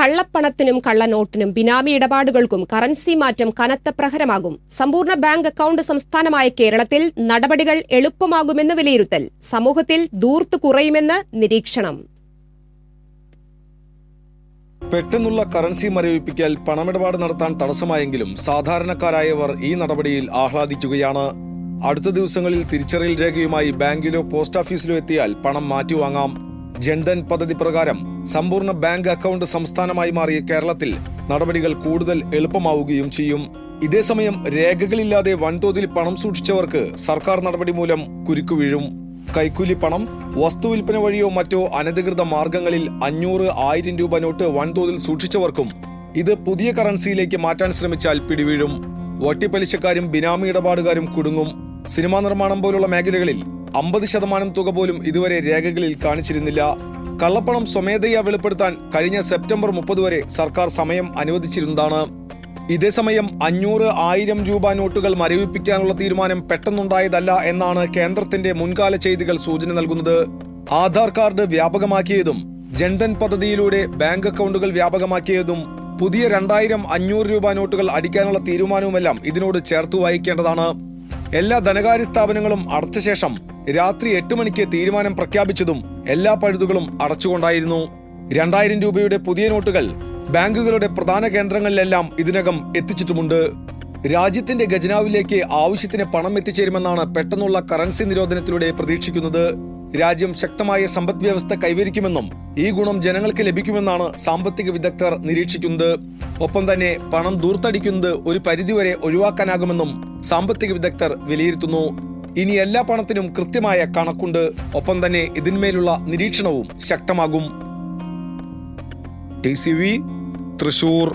കള്ളപ്പണത്തിനും കള്ളനോട്ടിനും ബിനാമി ഇടപാടുകൾക്കും currency മാറ്റം കനത്ത പ്രഹരമാകും. സമ്പൂർണ ബാങ്ക് അക്കൌണ്ട് സംസ്ഥാനമായ കേരളത്തിൽ നടപടികൾ എളുപ്പമാകുമെന്ന് വിലയിരുത്തൽ. സമൂഹത്തിൽ ദൂർത്ത് കുറയുമെന്ന് നിരീക്ഷണം. പെട്ടെന്നുള്ള കറൻസി മരവിപ്പിക്കൽ പണമിടപാട് നടത്താൻ തടസ്സമായെങ്കിലും സാധാരണക്കാരായവർ ഈ നടപടിയിൽ ആഹ്ലാദിക്കുകയാണ്. അടുത്ത ദിവസങ്ങളിൽ തിരിച്ചറിയൽ രേഖയുമായി ബാങ്കിലോ പോസ്റ്റ് ഓഫീസിലോ എത്തിയാൽ പണം മാറ്റിവാങ്ങാം. ജൻധൻ പദ്ധതി പ്രകാരം സമ്പൂർണ ബാങ്ക് അക്കൗണ്ട് സംസ്ഥാനമായി മാറിയ കേരളത്തിൽ നടപടികൾ കൂടുതൽ എളുപ്പമാവുകയും ചെയ്യും. ഇതേസമയം രേഖകളില്ലാതെ വൻതോതിൽ പണം സൂക്ഷിച്ചവർക്ക് സർക്കാർ നടപടി മൂലം കുരുക്കു വീഴും. കൈക്കൂലി പണം വസ്തുവിൽപ്പന വഴിയോ മറ്റോ അനധികൃത മാർഗങ്ങളിൽ അഞ്ഞൂറ് ആയിരം രൂപ നോട്ട് വൻതോതിൽ സൂക്ഷിച്ചവർക്കും ഇത് പുതിയ കറൻസിയിലേക്ക് മാറ്റാൻ ശ്രമിച്ചാൽ പിടിവീഴും. വട്ടിപ്പലിശക്കാരും ബിനാമി ഇടപാടുകാരും കുടുങ്ങും. സിനിമാ നിർമ്മാണം പോലുള്ള മേഖലകളിൽ അമ്പത് ശതമാനം തുക പോലും ഇതുവരെ രേഖകളിൽ കാണിച്ചിരുന്നില്ല. കള്ളപ്പണം സ്വമേധയാ വെളിപ്പെടുത്താൻ കഴിഞ്ഞ സെപ്റ്റംബർ മുപ്പത് വരെ സർക്കാർ സമയം അനുവദിച്ചിരുന്നതാണ്. ഇതേസമയം അഞ്ഞൂറ് ആയിരം രൂപ നോട്ടുകൾ മരവിപ്പിക്കാനുള്ള തീരുമാനം പെട്ടെന്നുണ്ടായതല്ല എന്നാണ് കേന്ദ്രത്തിന്റെ മുൻകാല ചെയ്തികൾ സൂചന നൽകുന്നത്. ആധാർ കാർഡ് വ്യാപകമാക്കിയതും ജൻധൻ പദ്ധതിയിലൂടെ ബാങ്ക് അക്കൗണ്ടുകൾ വ്യാപകമാക്കിയതും പുതിയ രണ്ടായിരം അഞ്ഞൂറ് രൂപ നോട്ടുകൾ അടിക്കാനുള്ള തീരുമാനവുമെല്ലാം ഇതിനോട് ചേർത്തു വായിക്കേണ്ടതാണ്. എല്ലാ ധനകാര്യ സ്ഥാപനങ്ങളും അടച്ച ശേഷം രാത്രി എട്ട് മണിക്ക് തീരുമാനം പ്രഖ്യാപിച്ചതും എല്ലാ പഴുതുകളും അടച്ചുകൊണ്ടായിരുന്നു. രണ്ടായിരം രൂപയുടെ പുതിയ നോട്ടുകൾ ബാങ്കുകളുടെ പ്രധാന കേന്ദ്രങ്ങളിലെല്ലാം ഇതിനകം എത്തിച്ചിട്ടുമുണ്ട്. രാജ്യത്തിന്റെ ഖജനാവിലേക്ക് ആവശ്യത്തിന് പണം എത്തിച്ചേരുമെന്നാണ് പെട്ടെന്നുള്ള കറൻസി നിരോധനത്തിലൂടെ പ്രതീക്ഷിക്കുന്നത്. രാജ്യം ശക്തമായ സമ്പദ് വ്യവസ്ഥ കൈവരിക്കുമെന്നും ഈ ഗുണം ജനങ്ങൾക്ക് ലഭിക്കുമെന്നാണ് സാമ്പത്തിക വിദഗ്ധർ നിരീക്ഷിക്കുന്നത്. ഒപ്പം തന്നെ പണം ദൂർത്തടിക്കുന്നത് ഒരു പരിധിവരെ ഒഴിവാക്കാനാകുമെന്നും സാമ്പത്തിക വിദഗ്ധർ വിലയിരുത്തുന്നു. ഇനി എല്ലാ പണത്തിനും കൃത്യമായ കണക്കുണ്ട്. ഒപ്പം തന്നെ ഇതിന്മേലുള്ള നിരീക്ഷണവും ശക്തമാകും. T C V Thrissur.